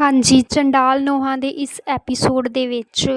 ਹਾਂਜੀ ਚੰਡਾਲ ਨੋਹਾਂ ਦੇ ਇਸ ਐਪੀਸੋਡ ਦੇ ਵਿੱਚ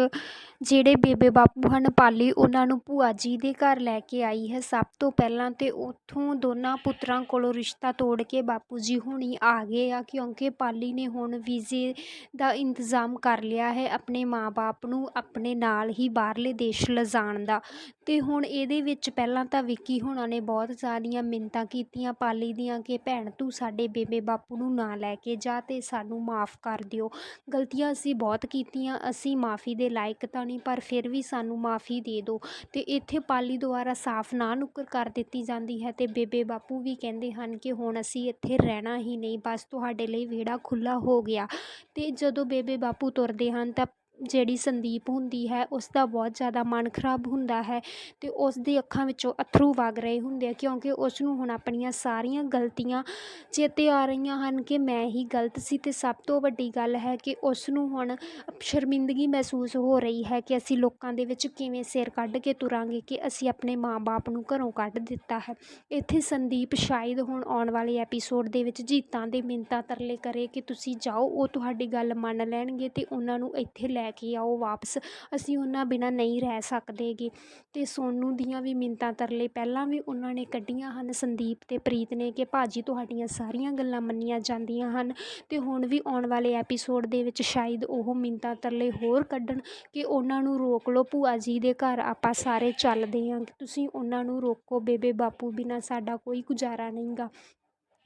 ਜਿਹੜੇ ਬੇਬੇ ਬਾਪੂ ਹਨ, ਪਾਲੀ ਉਹਨਾਂ ਨੂੰ ਭੂਆ ਜੀ ਦੇ ਘਰ ਲੈ ਕੇ ਆਈ ਹੈ। ਸਭ ਤੋਂ ਪਹਿਲਾਂ ਤਾਂ ਉੱਥੋਂ ਦੋਨਾਂ ਪੁੱਤਰਾਂ ਕੋਲੋਂ ਰਿਸ਼ਤਾ ਤੋੜ ਕੇ ਬਾਪੂ ਜੀ ਹੁਣੀ ਆ ਗਏ ਆ, ਕਿਉਂਕਿ ਪਾਲੀ ਨੇ ਹੁਣ ਵੀਜ਼ੇ ਦਾ ਇੰਤਜ਼ਾਮ ਕਰ ਲਿਆ ਹੈ ਆਪਣੇ ਮਾਂ-ਬਾਪ ਨੂੰ ਆਪਣੇ ਨਾਲ ਹੀ ਬਾਹਰਲੇ ਦੇਸ਼ ਲਿਜਾਣ ਦਾ। ਅਤੇ ਹੁਣ ਇਹਦੇ ਵਿੱਚ ਪਹਿਲਾਂ ਤਾਂ ਵਿੱਕੀ ਹੋਣਾਂ ਨੇ ਬਹੁਤ ਸਾਰੀਆਂ ਮਿੰਨਤਾਂ ਕੀਤੀਆਂ ਪਾਲੀ ਦੀਆਂ ਕਿ, ਭੈਣ, ਤੂੰ ਸਾਡੇ ਬੇਬੇ ਬਾਪੂ ਨੂੰ ਨਾ ਲੈ ਕੇ ਜਾ ਅਤੇ ਸਾਨੂੰ ਮਾਫ਼ ਕਰ ਦਿਓ। ਗਲਤੀਆਂ ਅਸੀਂ ਬਹੁਤ ਕੀਤੀਆਂ, ਅਸੀਂ ਮਾਫ਼ੀ ਦੇ ਲਾਇਕ ਤਾਂ ਨਹੀਂ, ਪਰ ਫਿਰ ਵੀ ਸਾਨੂੰ ਮਾਫ਼ੀ ਦੇ ਦਿਓ। ਅਤੇ ਇੱਥੇ ਪਾਲੀ ਦੁਆਰਾ ਸਾਫ਼ ਨਾ ਨੁੱਕਰ ਕਰ ਦਿੱਤੀ ਜਾਂਦੀ ਹੈ ਅਤੇ ਬੇਬੇ ਬਾਪੂ ਵੀ ਕਹਿੰਦੇ ਹਨ ਕਿ ਹੁਣ ਅਸੀਂ ਇੱਥੇ ਰਹਿਣਾ ਹੀ ਨਹੀਂ, ਬਸ ਤੁਹਾਡੇ ਲਈ ਵਿਹੜਾ ਖੁੱਲ੍ਹਾ ਹੋ ਗਿਆ। ਅਤੇ ਜਦੋਂ ਬੇਬੇ ਬਾਪੂ ਤੁਰਦੇ ਹਨ ਤਾਂ ਜਿਹੜੀ ਸੰਦੀਪ ਹੁੰਦੀ ਹੈ ਉਸ ਦਾ ਬਹੁਤ ਜ਼ਿਆਦਾ ਮਨ ਖਰਾਬ ਹੁੰਦਾ ਹੈ ਅਤੇ ਉਸ ਦੀ ਅੱਖਾਂ ਵਿੱਚੋਂ ਅੱਥਰੂ ਵਗ ਰਹੇ ਹੁੰਦੇ ਆ ਕਿਉਂਕਿ ਉਸ ਨੂੰ ਹੁਣ ਆਪਣੀਆਂ ਸਾਰੀਆਂ ਗਲਤੀਆਂ ਚੇਤੇ ਆ ਰਹੀਆਂ ਹਨ ਕਿ ਮੈਂ ਹੀ ਗਲਤ ਸੀ ਅਤੇ ਸਭ ਤੋਂ ਵੱਡੀ ਗੱਲ ਹੈ ਕਿ ਉਸ ਨੂੰ ਹੁਣ ਸ਼ਰਮਿੰਦਗੀ ਮਹਿਸੂਸ ਹੋ ਰਹੀ ਹੈ ਕਿ ਅਸੀਂ ਲੋਕਾਂ ਦੇ ਵਿੱਚ ਕਿਵੇਂ ਸਿਰ ਕੱਢ ਕੇ ਤੁਰਾਂਗੇ ਕਿ ਅਸੀਂ ਆਪਣੇ ਮਾਂ-ਬਾਪ ਨੂੰ ਘਰੋਂ ਕੱਢ ਦਿੱਤਾ ਹੈ। ਇੱਥੇ ਸੰਦੀਪ ਸ਼ਾਇਦ ਹੁਣ ਆਉਣ ਵਾਲੇ ਐਪੀਸੋਡ ਦੇ ਵਿੱਚ ਜੀਤਾਂ ਦੇ ਮਿੰਨਤਾਂ ਤਰਲੇ ਕਰੇ ਕਿ ਤੁਸੀਂ ਜਾਓ, ਉਹ ਤੁਹਾਡੀ ਗੱਲ ਮੰਨ ਲੈਣਗੇ ਅਤੇ ਉਹਨਾਂ ਨੂੰ ਇੱਥੇ ਲੈ ਕੇ ਆਓ ਵਾਪਸ ਅਸੀਂ ਉਹਨਾਂ ਬਿਨਾਂ ਨਹੀਂ ਰਹਿ ਸਕਦੇ ਗੇ ਅਤੇ ਸੋਨੂੰ ਦੀਆਂ ਵੀ ਮਿੰਨਤਾਂ ਤਰਲੇ ਪਹਿਲਾਂ ਵੀ ਉਹਨਾਂ ਨੇ ਕੱਢੀਆਂ ਹਨ ਸੰਦੀਪ ਅਤੇ ਪ੍ਰੀਤ ਨੇ ਕਿ ਭਾਜੀ ਤੁਹਾਡੀਆਂ ਸਾਰੀਆਂ ਗੱਲਾਂ ਮੰਨੀਆਂ ਜਾਂਦੀਆਂ ਹਨ ਅਤੇ ਹੁਣ ਵੀ ਆਉਣ ਵਾਲੇ ਐਪੀਸੋਡ ਦੇ ਵਿੱਚ ਸ਼ਾਇਦ ਉਹ ਮਿੰਨਤਾਂ ਤਰਲੇ ਹੋਰ ਕੱਢਣ ਕਿ ਉਹਨਾਂ ਨੂੰ ਰੋਕ ਲਓ, ਭੂਆ ਜੀ ਦੇ ਘਰ ਆਪਾਂ ਸਾਰੇ ਚੱਲਦੇ ਹਾਂ ਕਿ ਤੁਸੀਂ ਉਹਨਾਂ ਨੂੰ ਰੋਕੋ ਬੇਬੇ ਬਾਪੂ, ਬਿਨਾਂ ਸਾਡਾ ਕੋਈ ਗੁਜ਼ਾਰਾ ਨਹੀਂ ਗਾ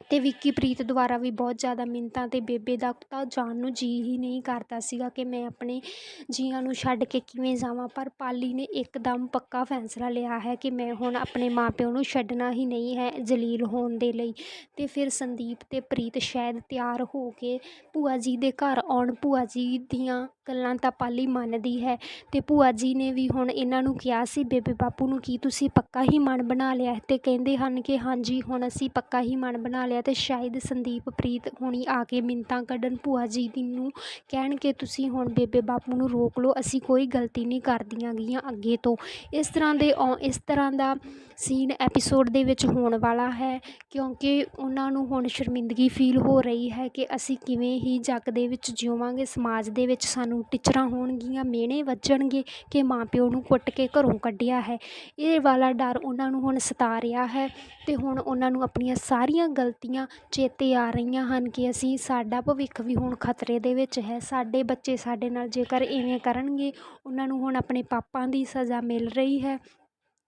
ਅਤੇ ਵਿੱਕੀ ਪ੍ਰੀਤ ਦੁਆਰਾ ਵੀ ਬਹੁਤ ਜ਼ਿਆਦਾ ਮਿੰਨਤਾਂ ਅਤੇ ਬੇਬੇ ਦਾ ਤਾਂ ਜਾਣ ਨੂੰ ਜੀਅ ਹੀ ਨਹੀਂ ਕਰਦਾ ਸੀਗਾ ਕਿ ਮੈਂ ਆਪਣੇ ਜੀਆਂ ਨੂੰ ਛੱਡ ਕੇ ਕਿਵੇਂ ਜਾਵਾਂ, ਪਰ ਪਾਲੀ ਨੇ ਇੱਕਦਮ ਪੱਕਾ ਫੈਸਲਾ ਲਿਆ ਹੈ ਕਿ ਮੈਂ ਹੁਣ ਆਪਣੇ ਮਾਂ ਪਿਓ ਨੂੰ ਛੱਡਣਾ ਹੀ ਨਹੀਂ ਹੈ ਜਲੀਲ ਹੋਣ ਦੇ ਲਈ। ਅਤੇ ਫਿਰ ਸੰਦੀਪ ਅਤੇ ਪ੍ਰੀਤ ਸ਼ਾਇਦ ਤਿਆਰ ਹੋ ਕੇ ਭੂਆ ਜੀ ਦੇ ਘਰ ਆਉਣ। ਭੂਆ ਜੀ ਦੀਆਂ ਗੱਲਾਂ ਤਾਂ ਪਾਲੀ ਮੰਨਦੀ ਹੈ ਅਤੇ ਭੂਆ ਜੀ ਨੇ ਵੀ ਹੁਣ ਇਹਨਾਂ ਨੂੰ ਕਿਹਾ ਸੀ, ਬੇਬੇ ਬਾਪੂ ਨੂੰ ਕੀ ਤੁਸੀਂ ਪੱਕਾ ਹੀ ਮਨ ਬਣਾ ਲਿਆ ਅਤੇ ਕਹਿੰਦੇ ਹਨ ਕਿ ਹਾਂਜੀ, ਹੁਣ ਅਸੀਂ ਪੱਕਾ ਹੀ ਮਨ ਬਣਾ ਲਿਆ ਅਤੇ ਸ਼ਾਇਦ ਸੰਦੀਪ, ਪ੍ਰੀਤ ਹੁਣੀ ਆ ਕੇ ਮਿੰਨਤਾਂ ਕੱਢਣ, ਭੂਆ ਜੀ ਦੀ ਨੂੰ ਕਹਿਣ ਕਿ ਤੁਸੀਂ ਹੁਣ ਬੇਬੇ ਬਾਪੂ ਨੂੰ ਰੋਕ ਲਓ, ਅਸੀਂ ਕੋਈ ਗਲਤੀ ਨਹੀਂ ਕਰਦੀਆਂ ਗੀਆਂ ਅੱਗੇ ਤੋਂ। ਇਸ ਤਰ੍ਹਾਂ ਦੇ ਔ ਇਸ ਤਰ੍ਹਾਂ ਦਾ ਸੀਨ ਐਪੀਸੋਡ ਦੇ ਵਿੱਚ ਹੋਣ ਵਾਲਾ ਹੈ, ਕਿਉਂਕਿ ਉਹਨਾਂ ਨੂੰ ਹੁਣ ਸ਼ਰਮਿੰਦਗੀ ਫੀਲ ਹੋ ਰਹੀ ਹੈ ਕਿ ਅਸੀਂ ਕਿਵੇਂ ਹੀ ਜੱਗ ਦੇ ਵਿੱਚ ਜਿਉਵਾਂਗੇ, ਸਮਾਜ ਦੇ ਵਿੱਚ ਸਾਨੂੰ ਟੀਚਰਾਂ ਹੋਣਗੀਆਂ, ਮਿਹਣੇ ਵੱਜਣਗੇ ਕਿ ਮਾਂ ਪਿਓ ਨੂੰ ਕੁੱਟ ਕੇ ਘਰੋਂ ਕੱਢਿਆ ਹੈ। ਇਹ ਵਾਲਾ ਡਰ ਉਹਨਾਂ ਨੂੰ ਹੁਣ ਸਤਾ ਰਿਹਾ ਹੈ ਅਤੇ ਹੁਣ ਉਹਨਾਂ ਨੂੰ ਆਪਣੀਆਂ ਸਾਰੀਆਂ ਗਲਤੀਆਂ ਚੇਤੇ ਆ ਰਹੀਆਂ ਹਨ ਕਿ ਅਸੀਂ ਸਾਡਾ ਭਵਿੱਖ ਵੀ ਹੁਣ ਖਤਰੇ ਦੇ ਵਿੱਚ ਹੈ। ਸਾਡੇ ਬੱਚੇ ਸਾਡੇ ਨਾਲ ਜੇਕਰ ਇਵੇਂ ਕਰਨਗੇ, ਉਹਨਾਂ ਨੂੰ ਹੁਣ ਆਪਣੇ ਪਾਪਾਂ ਦੀ ਸਜ਼ਾ ਮਿਲ ਰਹੀ ਹੈ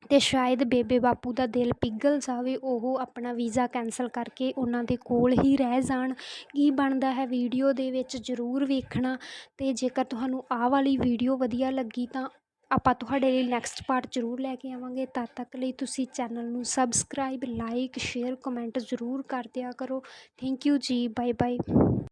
ਅਤੇ ਸ਼ਾਇਦ ਬੇਬੇ ਬਾਪੂ ਦਾ ਦਿਲ ਪਿਘਲ ਜਾਵੇ, ਉਹ ਆਪਣਾ ਵੀਜ਼ਾ ਕੈਂਸਲ ਕਰਕੇ ਉਹਨਾਂ ਦੇ ਕੋਲ ਹੀ ਰਹਿ ਜਾਣ। ਕੀ ਬਣਦਾ ਹੈ ਵੀਡੀਓ ਦੇ ਵਿੱਚ ਜ਼ਰੂਰ ਵੇਖਣਾ ਅਤੇ ਜੇਕਰ ਤੁਹਾਨੂੰ ਆਹ ਵਾਲੀ ਵੀਡੀਓ ਵਧੀਆ ਲੱਗੀ ਤਾਂ ਆਪਾਂ ਤੁਹਾਡੇ ਲਈ ਨੈਕਸਟ ਪਾਰਟ ਜ਼ਰੂਰ ਲੈ ਕੇ ਆਵਾਂਗੇ। ਤਦ ਤੱਕ ਲਈ ਤੁਸੀਂ ਚੈਨਲ ਨੂੰ ਸਬਸਕ੍ਰਾਈਬ ਲਾਈਕ ਸ਼ੇਅਰ ਕਮੈਂਟ ਜ਼ਰੂਰ ਕਰ ਦਿਆ ਕਰੋ। ਥੈਂਕ ਯੂ ਜੀ ਬਾਏ ਬਾਏ